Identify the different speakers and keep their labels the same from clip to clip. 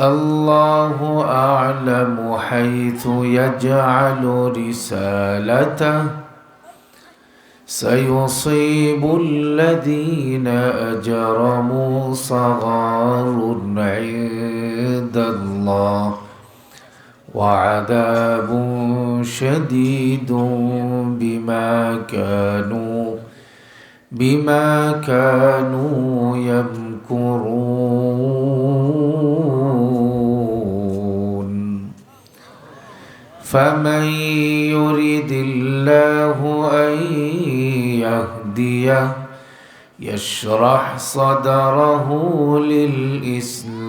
Speaker 1: الله أعلم حيث يجعل رسالته. سيصيب الذين أجرموا صغار عند الله وعذاب شديد بما كانوا بما كانوا يمكرون. فمن يرد الله أن يهديه يشرح صدره للإسلام.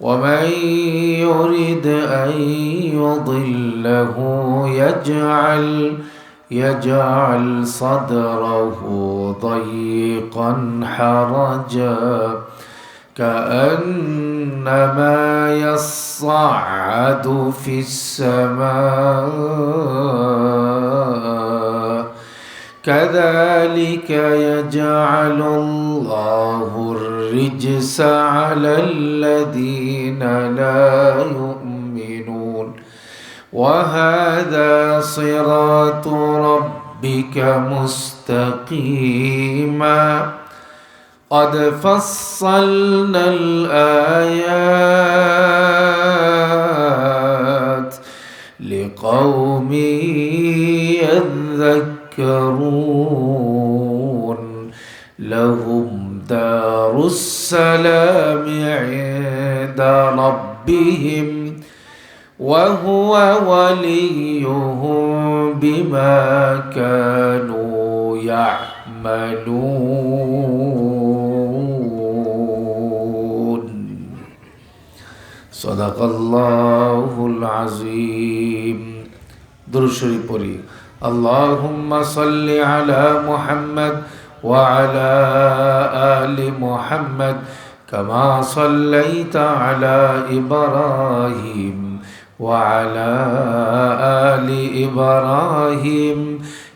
Speaker 1: ومن يرد أن يضله يجعل يجعل صدره ضيقا حرجا. كأنما يصعد في السماء. كذلك يجعل الله الرجس على الذين لا يؤمنون. وهذا صراط ربك مستقيما. قد فصلنا الآيات لقوم يذكرون. لهم دار السلام عند ربهم وهو وليهم بما كانوا يعملون. صدق الله العظيم درشري পড়ি اللهم صل على محمد وعلى آل محمد كما صليت على إبراهيم وعلى آل إبراهيم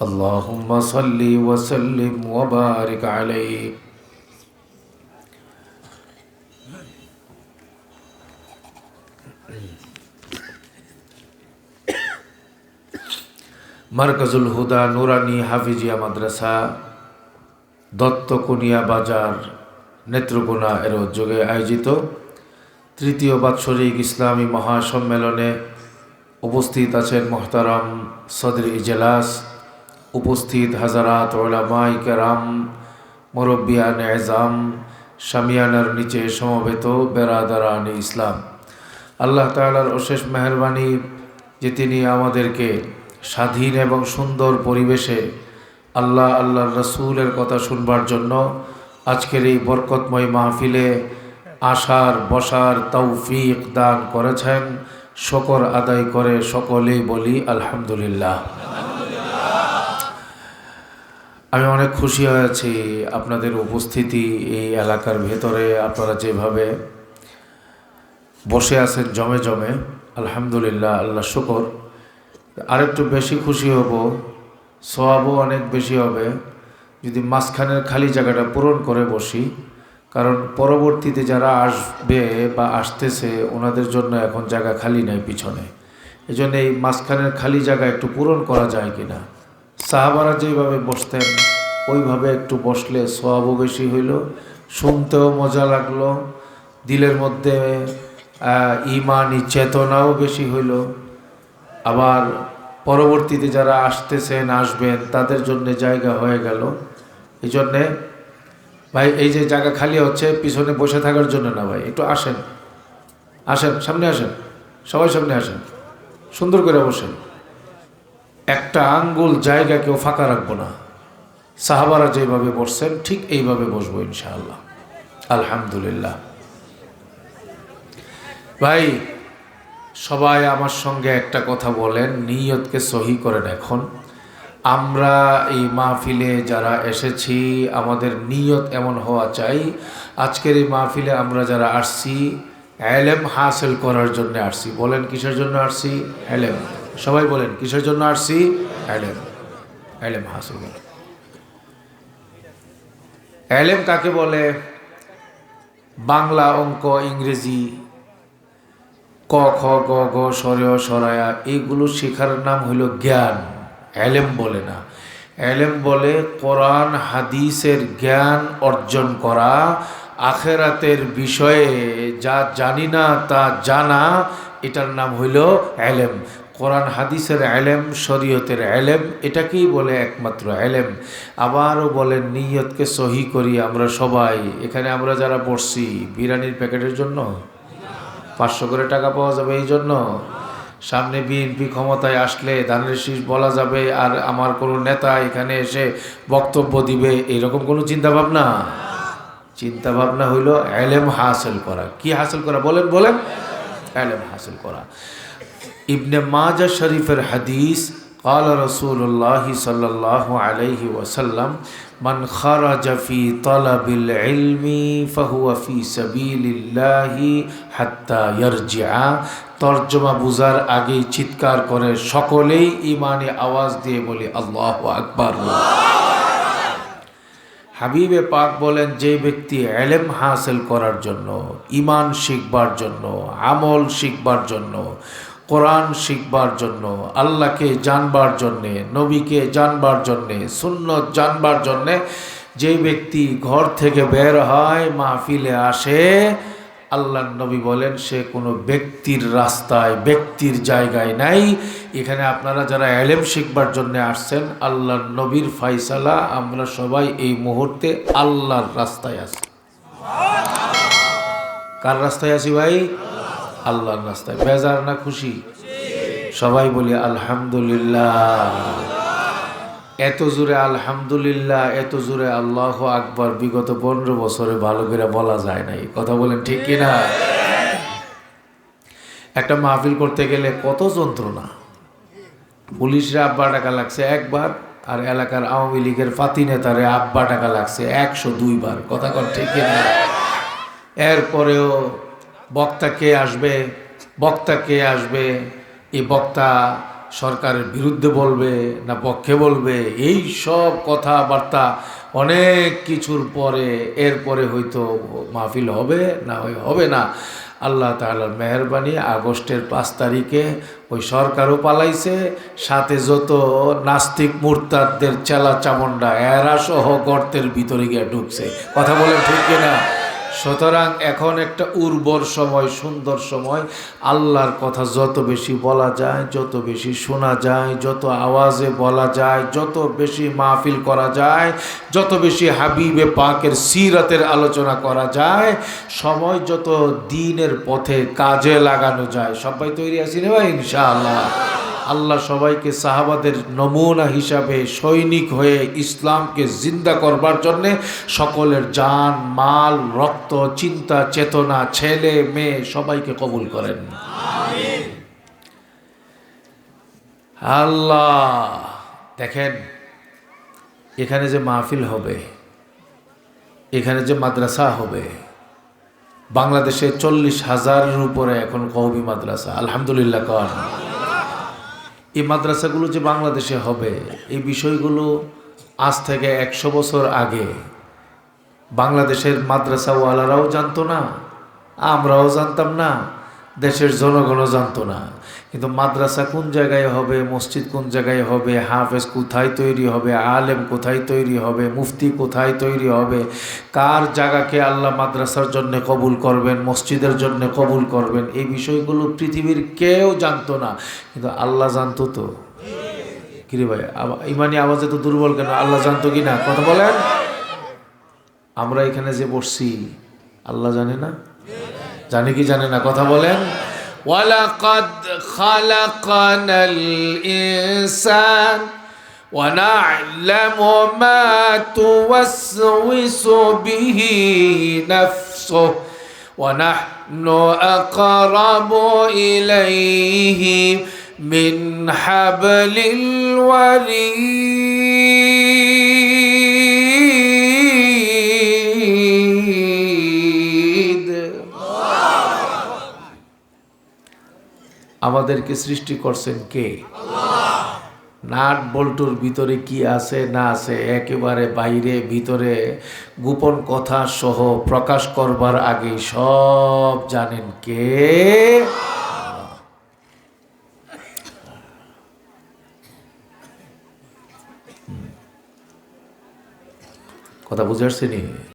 Speaker 1: اللهم صل وسلم وبارك عليه মার্কাজুল হুদা নুরানি হাফিজিয়া মাদ্রাসা দত্তকুনিয়া বাজার নেত্রকোনা এর উদ্যোগে আয়োজিত তৃতীয় বাৎসরিক ইসলামী মহাসম্মেলনে উপস্থিত আছেন মোহতারাম সদর ইজলাস উপস্থিত হাজারাত ওলামাই কেরাম, মুরব্বিয়ান এজাম শামিয়ানার নিচে সমবেত বেরাদারান ইসলাম। আল্লাহ তাআলার অশেষ মেহরবানি যে তিনি আমাদেরকে স্বাধীন এবং সুন্দর পরিবেশে আল্লাহ আল্লাহর রসুলের কথা শুনবার জন্য আজকের এই বরকতময় মাহফিলে আসার বসার তৌফিক দান করেছেন। শকর আদায় করে সকলেই বলি আলহামদুলিল্লাহ। আমি অনেক খুশি হয়েছি আপনাদের উপস্থিতি এই এলাকার ভেতরে আপনারা যেভাবে বসে আছেন জমে জমে, আলহামদুলিল্লাহ, আল্লাহ শুকর। আরেকটু বেশি খুশি হব সোয়াবও অনেক বেশি হবে, যদি মাঝখানের খালি জায়গাটা পূরণ করে বসি, কারণ পরবর্তীতে যারা আসবে বা আসতেছে, ওনাদের জন্য এখন জায়গা খালি নেই, পিছনে। এই জন্য এই মাঝখানের খালি জায়গা একটু পূরণ করা যায় কি না সাহাবারা যেভাবে বসতেন, ওইভাবে একটু বসলে সোয়াবও বেশি হইল, শুনতেও মজা লাগল, দিলের মধ্যে ইমানি চেতনাও বেশি হইল। আবার পরবর্তীতে যারা আসতেছেন, আসবেন, তাদের জন্য জায়গা হয়ে গেল। এই জন্যে ভাই, এই যে জায়গা খালি হচ্ছে, পিছনে বসে থাকার জন্য না ভাই, একটু আসেন। আসেন, সামনে আসেন, সবাই সামনে আসেন, সুন্দর করে বসেন। একটা আঙ্গুল জায়গা কেউ ফাঁকা রাখব না। সাহাবারা যেভাবে বসছেন, ঠিক এইভাবে বসবো ইনশাআল্লাহ। আলহামদুলিল্লাহ। ভাই, সবাই আমার সঙ্গে একটা কথা বলেন, নিয়তকে সহি করেন এখন। আমরা এই মাহফিলে যারা এসেছি, আমাদের নিয়ত এমন হওয়া চাই, আজকের এই মাহফিলে আমরা যারা আসছি, এলেম হাসিল করার জন্য আসছি। বলেন, কিসের জন্য আসছি? এলেম। সবাই বলেন, কিসের জন্য আসছি? এলেম এলেম হাসিল এলেম কাকে বলে? বাংলা অঙ্ক, ইংরেজি, ক, খ, গ গ সরেয় সরায়া এইগুলো শেখার নাম হলো জ্ঞান। এলেম বলে না। এলেম বলে কোরআন, হাদিসের জ্ঞান অর্জন করা, আখেরাতের বিষয়ে যা জানি না তা জানা, এটার নাম হইল এলেম কোরআন হাদিসের এলেম, শরীয়তের এলেম, এটাকেই বলে একমাত্র এলেম। আবারও বলেন, নিয়তকে সহি করি আমরা সবাই। এখানে আমরা যারা বসছি বিরিয়ানির প্যাকেটের জন্য? পাঁচশো করে টাকা পাওয়া যাবে এই জন্য। সামনে বিএনপি ক্ষমতায় আসলে ধানের শীষ বলা যাবে, আর আমার কোনো নেতা এখানে এসে বক্তব্য দিবে, এরকম কোনো চিন্তাভাবনা? চিন্তাভাবনা চিন্তা ভাবনা হইল এলেম হাসিল করা। কি হাসিল করা? বলেন বলেন। এলেম হাসিল করা। ইবনে মাজা শরীফের হাদিস قال رسول الله صلى الله عليه وسلم من خرج في طلب العلم فهو في سبيل الله حتى يرجع তর্জমা বুঝার আগেই চিৎকার করে সকলেই ইমানে আওয়াজ দিয়ে বলি আল্লাহ আকবার হাবিবে পাক বলেন যে ব্যক্তি এলেম হাসিল করার জন্য ইমান শিখবার জন্য আমল শিখবার জন্য কোরআন শিখবার জন্য, আল্লাহকে জানবার জন্যে, নবীকে জানবার জন্যে, সুন্নত জানবার জন্যে যে ব্যক্তি ঘর থেকে বের হয়, মাহফিলে আসে আল্লাহ নবী বলেন, সে কোনো ব্যক্তির রাস্তায়, ব্যক্তির জায়গায় নাই। এখানে আপনারা যারা এলেম শিখবার জন্য আসছেন আল্লাহ নবীর ফাইসালা আমরা সবাই এই মুহূর্তে আল্লাহর রাস্তায় আছি। কার রাস্তায় আছি ভাই? আল্লাহর রাস্তায়। বেজার না খুশি? সবাই বলি, আলহামদুলিল্লাহ। এত জোরে আলহামদুলিল্লাহ এত জোরে আল্লাহ আকবর বিগত পনেরো বছরে ভালো করে বলা যায় নাই কথা বলেন ঠিক কিনা? একটা মাহফিল করতে গেলে কত যন্ত্রণা। পুলিশরা আব্বা টাকা লাগছে একবার, আর এলাকার আওয়ামী লীগের ফাতি নেতারে আব্বা টাকা লাগছে একশো দুইবার। কথা কর ঠিক কিনা? এরপরেও বক্তা কে আসবে, বক্তা কে আসবে, এই বক্তা সরকারের বিরুদ্ধে বলবে না পক্ষে বলবে? এই সব কথাবার্তা অনেক কিছুর পরে এরপরে হয়তো মাহফিল হবে না, হয় হবে না। আল্লাহ তাআলার মেহরবানি আগস্টের পাঁচ তারিখে ওই সরকারও পালাইছে, সাথে যত নাস্তিক মুরতাদদের চেলা চামন্ডা এরা সহ গর্তের ভিতরে গিয়ে ঢুকছে। কথা বলেন ঠিক কিনা? সুতরাং এখন একটা উর্বর সময়, সুন্দর সময়। আল্লাহর কথা যত বেশি বলা যায়, যত বেশি শোনা যায়, যত আওয়াজে বলা যায়, যত বেশি মাহফিল করা যায়, যত বেশি হাবিবে পাকের সিরাতের আলোচনা করা যায়, সময় যত দিনের পথে কাজে লাগানো যায়। সবাই তৈরি আছি রে ভাই, ইনশাআল্লাহ। আল্লাহ সবাইকে সাহাবাদের নমুনা হিসাবে সৈনিক হয়ে ইসলামকে জিন্দা করবার জন্যে সকলের জান, মাল, রক্ত, চিন্তা, চেতনা, ছেলে, মেয়ে সবাইকে কবুল করেন। আল্লাহ, দেখেন, এখানে যে মাহফিল হবে, এখানে যে মাদ্রাসা হবে, বাংলাদেশে চল্লিশ হাজারের উপরে এখন কৌমি মাদ্রাসা, আলহামদুলিল্লাহ কন। এই মাদ্রাসাগুলো যে বাংলাদেশে হবে, এই বিষয়গুলো আজ থেকে একশো বছর আগে বাংলাদেশের মাদ্রাসাওয়ালারাও জানতো না, আমরাও জানতাম না। দেশের জনগণও জানতো না। কিন্তু মাদ্রাসা কোন জায়গায় হবে, মসজিদ কোন জায়গায় হবে, হাফেজ কোথায় তৈরি হবে, আলেম কোথায় তৈরি হবে, মুফতি কোথায় তৈরি হবে, কার জায়গাকে আল্লাহ মাদ্রাসার জন্য কবুল করবেন, মসজিদের জন্য কবুল করবেন, এই বিষয়গুলো পৃথিবীর কেউ জানতো না। কিন্তু আল্লাহ জানতো তো। কিরে ভাই ইমানি আওয়াজে তো দুর্বল কেন? আল্লাহ জানতো কি না? কথা বলেন। আমরা এখানে যে বসছি, আল্লাহ জানে না? জানে কি জানে না কথা বলেন ওয়ালাকাদ খালাকানাল ইনসান ونعلم ما توسوس به نفسه ونحن أقرب إليه من حبل الوريد আমাদেরকে সৃষ্টি করছেন কে? নাট বল্টুর ভিতরে কি আছে, না আছে, একেবারে বাইরে, ভিতরে গোপন কথা সহ প্রকাশ করবার আগে সব জানেন কে? কথা বুঝে আসছেনি?